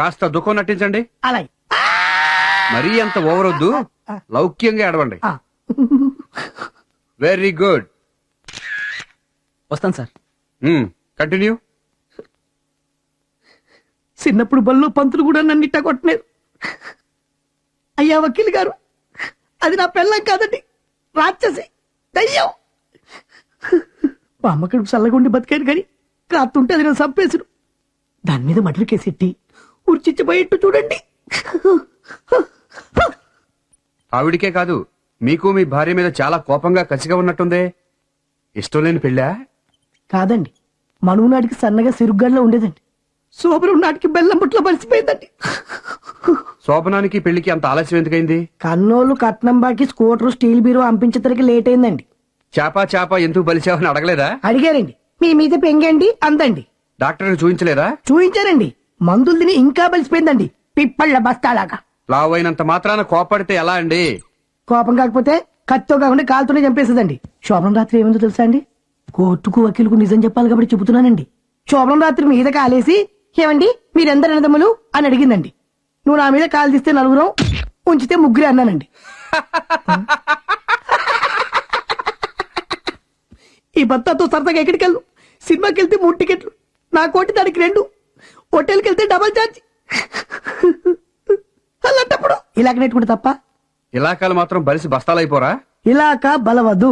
కాస్త దుఃఖం నటించండి. అలాగే. మరీ అంత ఓవర్ వద్దు. లౌక్యంగా ఏడవండి. ఆ. వెరీ గుడ్ వస్తాను సార్. కంటిన్యూ చిన్నప్పుడు బల్లో పంతులు కూడా నన్ను ఇట్ట కొట్టలేదు. అయ్యా వకీల్ గారు అది నా పెళ్ళం కాదండి. రాక్షసి దయ్యం. మా అమ్మ కడుపు చల్లగుండి బతికాను కానీ కాస్తుంటే అది నన్ను చంపేసుడు దాని మీద కేసెట్టి ఉర్చిచ్చిపోయేట్టు చూడండి. ఆవిడికే కాదు మీకు మీ భార్య మీద చాలా కోపంగా కసిగా ఉన్నట్టుందే. ఇష్టం లేని పెళ్ళా? కాదండి. మనువు నాటికి సన్నగా సిరుగ్గాల్లో ఉండేదండి. సోబరం నాటికి బెల్లం బుట్లో పరిచిపోయిందండి శోభనానికి పెళ్ళికి అంత ఆలస్యం ఎందుకైంది? కన్నోళ్ళు కట్నం బాకి స్కూటర్ స్టీల్ బీరో అంపించేసరికి లేట్ అయిందండి. చాపా చాపా ఎందుకు బలిచావని అడగలేదా? అడిగారండి. మీ మీద పెంగండి అందండి. డాక్టర్ చూపించలేదా చూయించారండి. మందులు తిని ఇంకా బలిసిపోయిందండి. పిప్పళ్ళ బస్తాలాగా. లావు అయినంత మాత్రాన కోపడితే ఎలా అండి? కోపం కాకపోతే కత్తితో కాకుండా కాలుతోనే చంపేసేదండి శోభనం రాత్రి ఏమైందో తెలుసా అండి? కోర్టుకు వకీలుకు నిజం చెప్పాలి కాబట్టి చెబుతున్నానండి. శోభనం రాత్రి మీద కాలేసి ఏమండి మీరెందరు అన్నదమ్ములు? అని అడిగిందండి. నువ్వు నా మీద కాలు తీస్తే నలుగురం ఉంచితే ముగ్గురే అన్నానండి. ఈ భర్తతో సరదాగా ఎక్కడికి వెళ్ళు సినిమాకి వెళ్తే మూడు టికెట్లు నా కోటి దానికి రెండు. హోటల్కి వెళ్తే డబల్ ఛార్జ్. అలాంటప్పుడు ఇలాగ నెట్టుకుంటే తప్ప? ఇలాకాలు మాత్రం బలిసి బస్తాలైపోరా? ఇలాక బలవదు.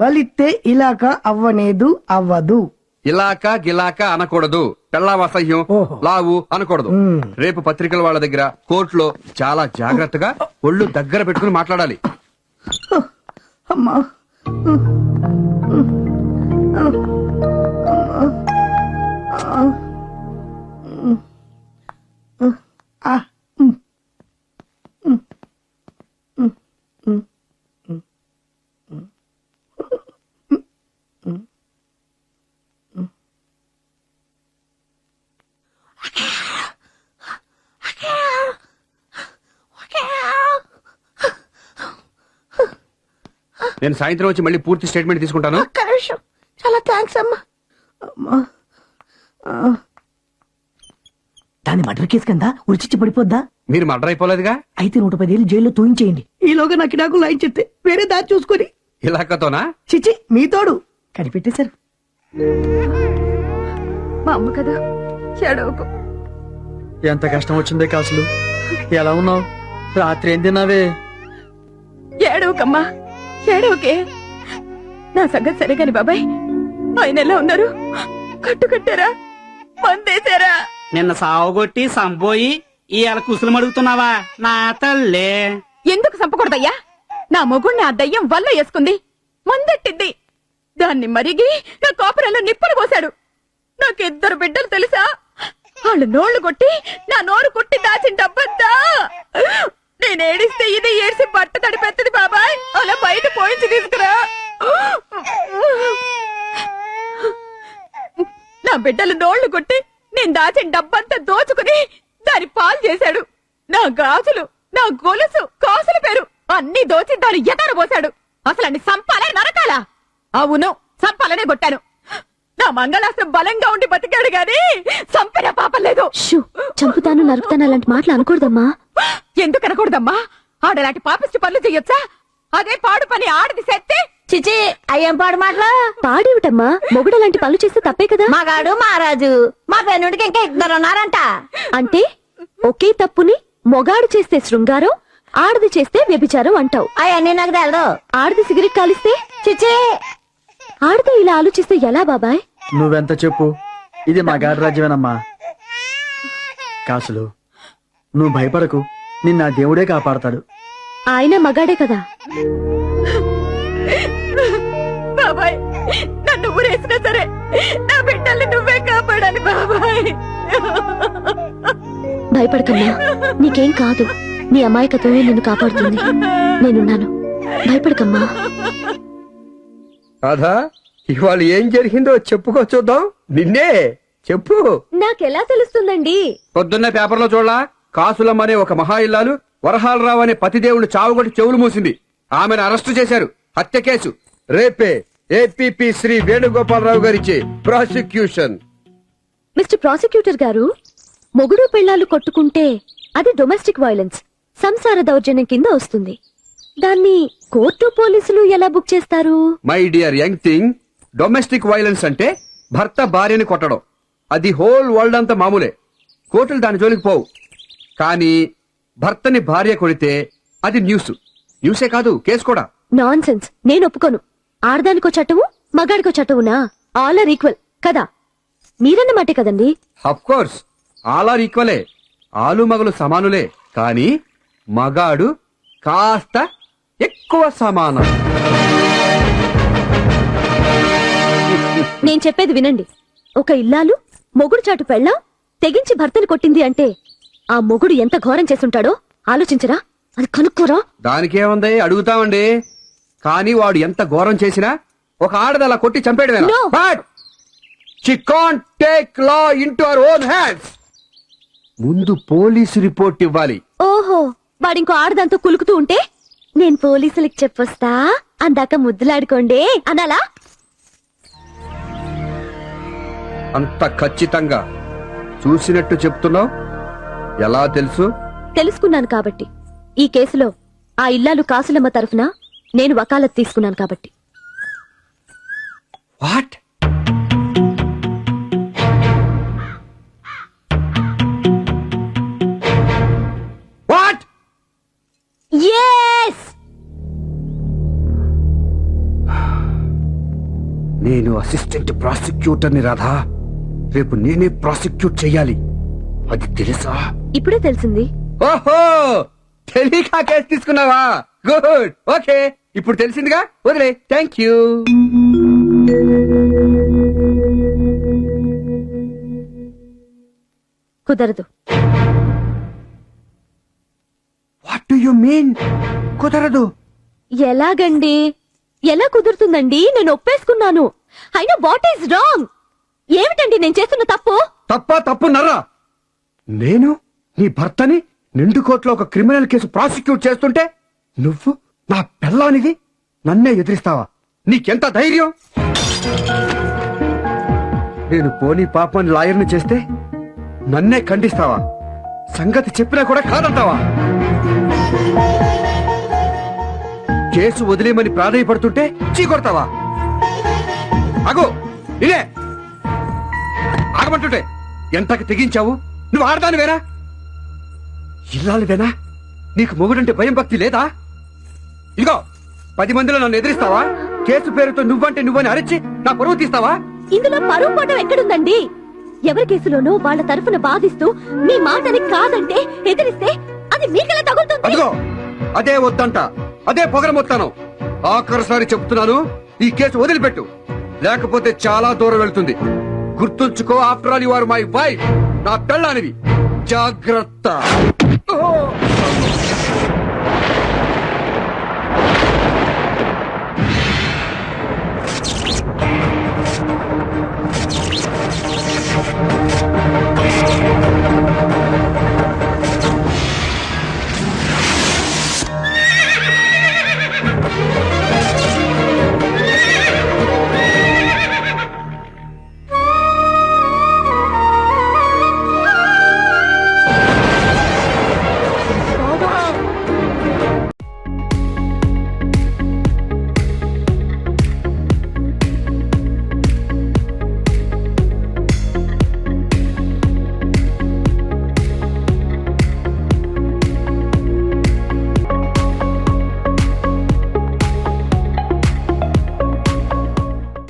బలిస్తే ఇలాక అవ్వనేదు అవ్వదు. ఇలాక గిలాక అనకూడదు. పెళ్ళాం అసహ్యం ఓహో. లావు అనకూడదు. మ్మ్. రేపు పత్రికల వాళ్ళ దగ్గర కోర్టులో చాలా జాగ్రత్తగా ఒళ్ళు దగ్గర పెట్టుకుని మాట్లాడాలి. అమ్మా. నేను సాయంత్రం వచ్చి మళ్ళీ పూర్తి స్టేట్మెంట్ తీసుకుంటాను. చాలా థ్యాంక్స్ అమ్మా. అమ్మా. దాని మర్డర్ కేసు కింద ఉరిచిచ్చి పడిపోద్దా? మీరు మర్డర్ అయిపోలేదుగా? అయితే నూట పదేళ్ళు జైల్లో తూయించేయండి. ఈలోగా నాకు నాకు లైన్ చెప్తే వేరే దారి చూసుకొని. ఇలాకతోనా చిచి మీ తోడు. కనిపెట్టేశారు మా అమ్మ కదా చెడవకు ఎంత కష్టం వచ్చిందే కాసులు? ఎలా ఉన్నావు? రాత్రి ఏం తిన్నావే? ఏడవకమ్మా ఏడవకే. నా సంగతి సరే కాని బాబాయ్ ఆయన ఎలా ఉన్నారు? కట్టు కట్టారా? మందేశారా? నిన్న సావుగొట్టి సంపోయి ఇవాళ కుసులు అడుగుతున్నావా నా తల్లే. ఎందుకు చంపకూడదయ్యా నా మొగుణ్ణి ఆ దయ్యం వల్ల వేసుకుంది. మందెట్టింది. దాన్ని మరిగి నా కాపురంలో నిప్పులు పోశాడు. నాకిద్దరు బిడ్డలు తెలుసా? వాళ్ళు నోళ్ళు కొట్టి నా నోరు కొట్టి దాచిన డబ్బంతా. నేను ఏడిస్తే ఇది ఏడిసి బట్ట తడిపెత్తది బాబాయ్. అలా బయట పోయించి తీసుకురా. నా బిడ్డలు నోళ్ళు కొట్టి దాచిన డబ్బంతా దోచుకుని దాని పాలు చేశాడు. నా గాజులు నా గొలుసు కాసుల పేరు అన్ని దోచి దాని ఎదర పోశాడు. అసలు అన్ని సంపాలే నరకాలా? అవును సంపాలనే కొట్టాను. నా మంగళాస్త్రం బలంగా ఉండి బతికాడు గాని సంపిన పాపం లేదు. చంపుతాను నరుకుతాను అలాంటి మాటలు అనకూడదమ్మా ఎందుకు అనకూడదమ్మా ఆడలాంటి పాపిష్టి పనులు చెయ్యొచ్చా అదే పాడు పని ఆడది సెత్తే చిచి అయ్యం పాడు మాటలు? పాడేవిటమ్మా మొగుడు అలాంటి పనులు చేస్తే తప్పే కదా? మగాడు మహారాజు. మా పెన్నుడికి ఇంకా ఇద్దరు ఉన్నారంట. అంటే ఒకే తప్పుని మొగాడు చేస్తే శృంగారం ఆడది చేస్తే వ్యభిచారం అంటావు. అవన్నీ నాకు తెలదు. ఆడది సిగరెట్ కాలిస్తే? చిచి! ఆడది ఇలా ఆలోచిస్తే ఎలా బాబాయ్? నువ్వెంత చెప్పు? ఇది మగాడి రాజ్యమేనమ్మా. కాసులు నువ్వు భయపడకు. నిన్న దేవుడే కాపాడతాడు. ఆయన మగాడే కదా. ఊరేసినా సరే నా బిడ్డల్ని నువ్వే కాపాడాలి బాబాయ్. భయపడకమ్మా నీకేం కాదు. నీ అమాయకత్వమే నిన్ను కాపాడుతుంది. నేనున్నాను. భయపడకమ్మా. రాధా ఇవాళ ఏం జరిగిందో చెప్పుకో చూద్దాం. నిన్నే చెప్పు. నాకెలా తెలుస్తుందండి? పొద్దున్న పేపర్లో చూడలా కాసులమ్మనే ఒక మహా ఇల్లాలు వరహాలరావు అనే పతిదేవుడు చావుగొట్టి చెవులు మూసింది. ఆమెను అరెస్టు చేశారు. హత్య కేసు. రేపే. ఏపీపీ శ్రీ వేణుగోపాలరావు గారిచే ప్రాసిక్యూషన్. మిస్టర్ ప్రాసిక్యూటర్ గారు మొగుడు పెళ్ళాలు కొట్టుకుంటే అది డొమెస్టిక్ వైలెన్స్ సంసార దౌర్జన్యం కింద వస్తుంది. దాన్ని కోర్టు పోలీసులు ఎలా బుక్ చేస్తారు? My dear young thing domestic violence అంటే భర్త భార్యని కొట్టడం. అది హోల్ వరల్డ్ అంతా మామూలే. కోర్టులు దాని జోలికి పోవు. కానీ భర్తని భార్య కొడితే అది న్యూస్. న్యూసే కాదు కేసు కూడా. నాన్ సెన్స్ నేను ఒప్పుకోను. ఆడదానికో చట్టము మగాడికో చట్టమునా? ఆల్ ఆర్ ఈక్వల్ కదా? మీరన్నమాటే కదండి? అఫ్ కోర్స్ ఆల్ ఆర్ ఈక్వలే ఆలు మగలు సమానులే. కానీ మగాడు కాస్త ఎక్కువ సమానం. నేను చెప్పేది వినండి. ఒక ఇల్లాలు మొగుడు చాటు పెళ్ళాం తెగించి భర్తను కొట్టింది అంటే ఆ మొగుడు ఎంత ఘోరం చేసుంటాడో ఆలోచించరా? అది కనుక్కోరా? దానికేముంది అడుగుతామండి. కానీ వాడు ఎంత ఘోరం చేసినా ఒక ఆడది అలా కొట్టి చంపేయడమేనా No. But she can't take law into our own hands ముందు పోలీసు రిపోర్ట్ ఇవ్వాలి. ఓహో వాడింకో ఆడదాంతో కులుకుతూ ఉంటే? నేను పోలీసులకు చెప్పొస్తా? అందాక ముద్దులాడుకోండి అనాలా? అంత ఖచ్చితంగా చూసినట్టు చెప్తున్నావు? ఎలా తెలుసు? తెలుసుకున్నాను కాబట్టి. ఈ కేసులో ఆ ఇల్లాలు కాసులమ్మ తరఫున? నేను వకాలత్ తీసుకున్నాను కాబట్టి. వాట్? వాట్? ఎస్ నేను అసిస్టెంట్ ప్రాసిక్యూటర్ని రాధా. రేపు నేనే ప్రాసిక్యూట్ చెయ్యాలి అది తెలుసా? ఇప్పుడే తెలిసింది. ఓహో! తెలియక కేసు తీసుకున్నావా? గుడ్. ఓకే. ఇప్పుడు తెలిసిందిగా? వదిలే. థ్యాంక్ యూ కుదరదు. వాట్ డు యు మీన్ కుదరదు. ఎలాగండి? ఎలా కుదురుతుందండి? నేను ఒప్పేసుకున్నాను. అయినా వాట్ ఈస్ రాంగ్ ఏమిటండి నేను చేస్తున్న తప్పు? తప్ప తప్పు నర్రా. నేను నీ భర్తని నిండు కోర్టులో ఒక క్రిమినల్ కేసు ప్రాసిక్యూట్ చేస్తుంటే నువ్వు నా పెళ్ళానిది నన్నే ఎదిరిస్తావా? నీకెంత ధైర్యం? నేను పోనీ పాపని లాయర్ని చేస్తే నన్నే ఖండిస్తావా? సంగతి చెప్పినా కూడా కాదంటావా? కేసు వదిలేమని ప్రాధాయపడుతుంటే చీకొడతావా? అగో ఇదే ఆగమంటుంటే ఎంతకి తెగించావు? నువ్వు ఆడదానివేనా? ఇల్లాలిదేనా నీకు మొగుడంటే భయం భక్తి లేదా? ఇదిగో పది మందిలో నన్ను ఎదిరిస్తావా? కేసు పేరుతో నువ్వంటే నువ్వని అరిచి నా పరువు తీస్తావా? ఇందులో పరువు పోవడం ఎక్కడుందండి? ఎవరి కేసులోనూ వాళ్ళ తరఫున బాధిస్తూ మీ మాటని కాదంటే ఎదిరిస్తే అది మీకెలా తగులుతుంది? అదిగో అదే వద్దంట. అదే పొగరమొత్తాను. ఆఖరిసారి చెప్తున్నాను ఈ కేసు వదిలిపెట్టు. లేకపోతే చాలా దూరం వెళ్తుంది. గుర్తుంచుకో after all you are my wife నా పెళ్ళానివి. జాగ్రత్త.